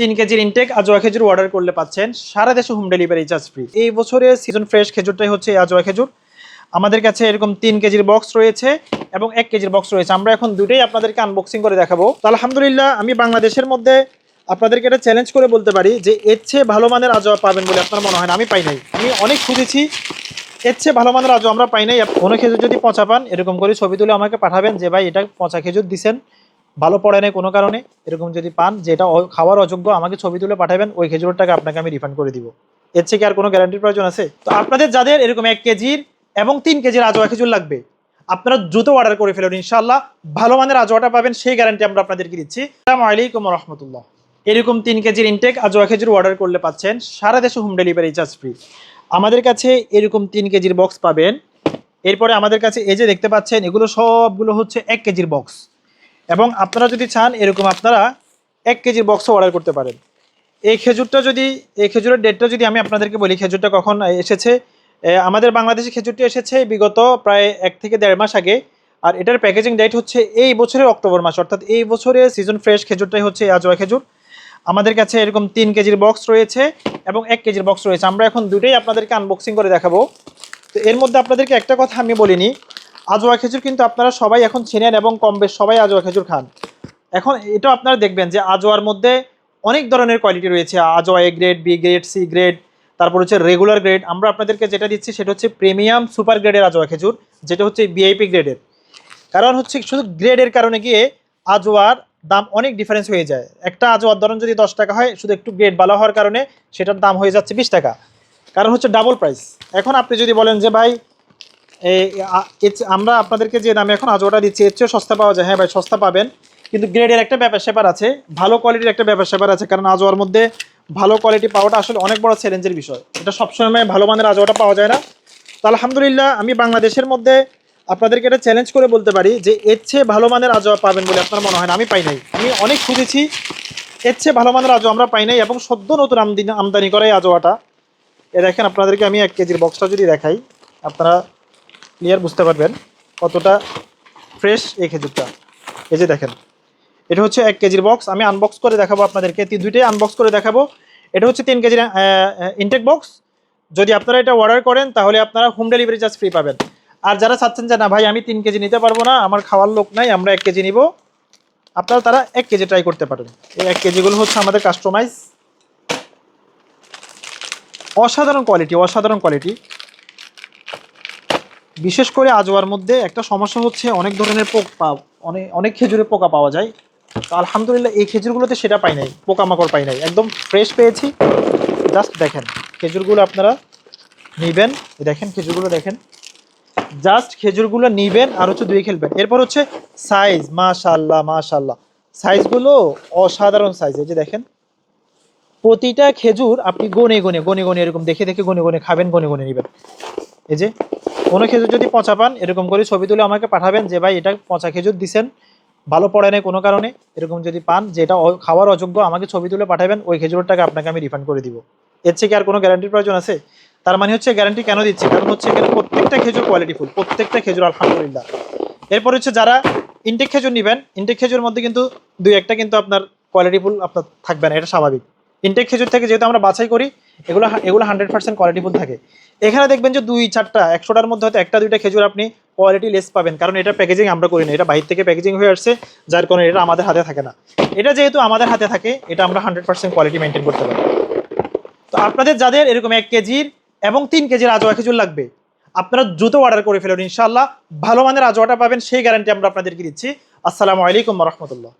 তিন কেজির ইনটেক আজোয়া খেজুর অর্ডার করলে পাচ্ছেন। সারা দেশে হোম ডেলিভারি চার্জ ফ্রি এই বছরের সিজন ফ্রেশ খেজুরটাই হচ্ছে আজোয়া খেজুর। আমাদের কাছে এরকম তিন কেজির বক্স রয়েছে এবং এক কেজির বক্স রয়েছে। আমরা এখন দুটোই আপনাদেরকে আনবক্সিং করে দেখাবো। তো আলহামদুলিল্লাহ, আমি বাংলাদেশের মধ্যে আপনাদেরকে এটা চ্যালেঞ্জ করে বলতে পারি যে এর চেয়ে ভালো মানের আজোয়া পাবেন বলে আপনার মনে হয় না? আমি পাই নাই। আমি অনেক খুঁজেছি। এর চেয়ে ভালো মানের আজও আমরা পাই নাই। কোনো খেজুর যদি পচা পান, এরকম করে ছবি তুলে আমাকে পাঠাবেন যে, ভাই, এটা পচা খেজুর দিছেন। ভালো পড়ে নাই কোনো কারণে, এরকম যদি পান, যেটা খাওয়ার অযোগ্য, আমাকে ছবি তুলে পাঠাবেন, ওই খেজুরের টাকা আপনাকে আমি রিফান্ড করে দিব। এর থেকে আর কোনো গ্যারান্টির প্রয়োজন আছে? তো আপনাদের যাদের এরকম এক কেজির এবং তিন কেজির আজোয়া খেজুর লাগবে, আপনারা দ্রুত অর্ডার করে ফেলুন ইনশাল্লাহ ভালো মানের আজোয়াটা পাবেন, সেই গ্যারান্টি আমরা আপনাদেরকে দিচ্ছি। আসসালামু আলাইকুম রহমতুল্লাহ। এরকম তিন কেজির ইনটেক আজোয়া খেজুর অর্ডার করলে পাচ্ছেন, সারা দেশে হোম ডেলিভারি চার্জ ফ্রি আমাদের কাছে এরকম তিন কেজির বক্স পাবেন। এরপরে আমাদের কাছে এই যে দেখতে পাচ্ছেন, এগুলো সবগুলো হচ্ছে এক কেজির বক্স এবং আপনারা যদি চান, এরকম আপনারা এক কেজির বক্সও অর্ডার করতে পারেন। এই খেজুরটা যদি, এই খেজুরের ডেটটা যদি আমি আপনাদেরকে বলি, খেজুরটা কখন এসেছে? আমাদের বাংলাদেশে খেজুরটি এসেছে বিগত প্রায় এক থেকে দেড় মাস আগে। আর এটার প্যাকেজিং ডেট হচ্ছে এই বছরের অক্টোবর মাস, অর্থাৎ এই বছরের সিজন ফ্রেশ খেজুরটাই হচ্ছে আজোয়া খেজুর। আমাদের কাছে এরকম তিন কেজির বক্স রয়েছে এবং এক কেজির বক্স রয়েছে। আমরা এখন দুটোই আপনাদেরকে আনবক্সিং করে দেখাবো। তো এর মধ্যে আপনাদেরকে একটা কথা আমি বলিনি আজোয়া খেজুর কিন্তু আপনারা সবাই এখন চেনেন এবং কম বেশ সবাই আজোয়া খেজুর খান। এখন এটা আপনারা দেখবেন যে আজোয়ার মধ্যে অনেক ধরনের কোয়ালিটি রয়েছে। আজোয়া A grade B grade C grade তারপর হচ্ছে রেগুলার গ্রেড আমরা আপনাদেরকে যেটা দিচ্ছি সেটা হচ্ছে প্রিমিয়াম সুপার গ্রেডের আজোয়া খেজুর, যেটা হচ্ছে বিআইপি গ্রেডের কারণ হচ্ছে শুধু গ্রেডের কারণে গিয়ে আজোয়ার দাম অনেক ডিফারেন্স হয়ে যায়। একটা আজোয়ার ধরুন যদি দশ টাকা হয়, শুধু একটু গ্রেড ভালো হওয়ার কারণে সেটার দাম হয়ে যাচ্ছে বিশ টাকা। কারণ হচ্ছে ডাবল প্রাইস এখন আপনি যদি বলেন যে, ভাই আমরা আপনাদেরকে যে দামে এখন আজোয়াটা দিচ্ছি, এর চেয়েও সস্তা পাওয়া যায়। হ্যাঁ ভাই, সস্তা পাবেন। কিন্তু গ্রেডের একটা ব্যাপার স্যাপার আছে, ভালো কোয়ালিটির একটা ব্যাপার স্যাপার আছে, কারণ আজোয়ার মধ্যে ভালো কোয়ালিটি পাওয়াটা আসলে অনেক বড় চ্যালেঞ্জের বিষয়। এটা সবসময় ভালো মানের আজোয়াটা পাওয়া যায় না। তো আলহামদুলিল্লাহ, আমি বাংলাদেশের মধ্যে আপনাদেরকে এটা চ্যালেঞ্জ করে বলতে পারি যে, এর চেয়ে ভালো মানের আজোয়া পাবেন বলে আপনার মনে হয় না? আমি পাই নাই। আমি অনেক খুঁজেছি, এর চেয়ে ভালো মানের আজোয়া আমরা পাই নাই এবং সদ্য নতুন আমদানি আমদানি করা আজোয়াটা এ দেখেন, আপনাদেরকে আমি এক কেজির বক্সটা যদি দেখাই, আপনারা ক্লিয়ার বুঝতে পারবেন কতটা ফ্রেশ এই খেজুরটা। এই যে দেখেন, এটা হচ্ছে এক কেজির বক্স আমি আনবক্স করে দেখাবো আপনাদেরকে। দুইটাই আনবক্স করে দেখাবো। এটা হচ্ছে তিন কেজির ইনটেক বক্স যদি আপনারা এটা অর্ডার করেন, তাহলে আপনারা হোম ডেলিভারি চার্জ ফ্রি পাবেন। আর যারা চাচ্ছেন যে, না ভাই, আমি তিন কেজি নিতে পারব না, আমার খাওয়ার লোক নাই, আমরা এক কেজি নিব, আপনারা তারা এক কেজি ট্রাই করতে পারেন। এই এক কেজিগুলো হচ্ছে আমাদের কাস্টমাইজ অসাধারণ কোয়ালিটি অসাধারণ কোয়ালিটি বিশেষ করে আজোয়ার মধ্যে একটা সমস্যা হচ্ছে অনেক ধরনের পোক অনেক অনেক খেজুরের পোকা পাওয়া যায়। তো আলহামদুলিল্লাহ এই খেজুরগুলোতে সেটা পাই নাই, পোকামাকড় পাই নাই। একদম ফ্রেশ পেয়েছি। জাস্ট দেখেন, খেজুরগুলো আপনারা নিবেন। দেখেন, খেজুরগুলো দেখেন। জাস্ট খেজুরগুলো নিবেন আর হচ্ছে দুই খেলবেন। এরপর হচ্ছে সাইজ মাশাল্লাহ মাশাল্লাহ সাইজগুলো অসাধারণ সাইজ এই যে দেখেন, প্রতিটা খেজুর আপনি গনে গনে গনে গনে এরকম দেখে দেখে গনে গনে খাবেন, গনে গনে নেবেন। এই যে কোনো খেজুর যদি পচা পান, এরকম করে ছবি তুলে আমাকে পাঠাবেন যে, ভাই, এটা পচা খেজুর দিছেন, ভালো পড়ে নাই কোনো কারণে, এরকম যদি পান যে এটা খাওয়ার অযোগ্য, আমাকে ছবি তুলে পাঠাবেন, ওই খেজুরের টাকা আপনাকে আমি রিফান্ড করে দিব। এর থেকে আর কোনো গ্যারান্টির প্রয়োজন আছে? তার মানে হচ্ছে গ্যারান্টি কেন দিচ্ছি? কারণ হচ্ছে এখানে প্রত্যেকটা খেজুর কোয়ালিটি ফুল প্রত্যেকটা খেজুর, আলহামদুলিল্লাহ। এরপর হচ্ছে যারা ইনটেক খেজুর নেবেন ইনটেক খেজুর মধ্যে কিন্তু দুই একটা কিন্তু আপনার কোয়ালিটি ফুল আপনার থাকবে না, এটা স্বাভাবিক। ইনটেক খেজুর থেকে যেহেতু আমরা বাছাই করি, এগুলো এগুলো হান্ড্রেড পার্সেন্ট কোয়ালিটি ফুল থাকে। এখানে দেখবেন যে দুই চারটা, একশোটার মধ্যে হয়তো একটা দুইটা খেজুর আপনি কোয়ালিটি লেস পাবেন, কারণ এটা প্যাকেজিং আমরা করি না, এটা বাইরে থেকে প্যাকেজিং হয়ে আসছে, যার কারণে এটা আমাদের হাতে থাকে না। এটা যেহেতু আমাদের হাতে থাকে, এটা আমরা হান্ড্রেড পার্সেন্ট কোয়ালিটি মেনটেন করতে পারি। তো আপনাদের যাদের এরকম এক কেজির এবং তিন কেজির আজোয়া খেজুর লাগবে, আপনারা দ্রুত অর্ডার করে ফেলুন ইনশাল্লাহ ভালো মানের আজোয়াটা পাবেন, সেই গ্যারান্টি আমরা আপনাদেরকে দিচ্ছি। আসসালামু আলাইকুম রহমতুল্লাহ।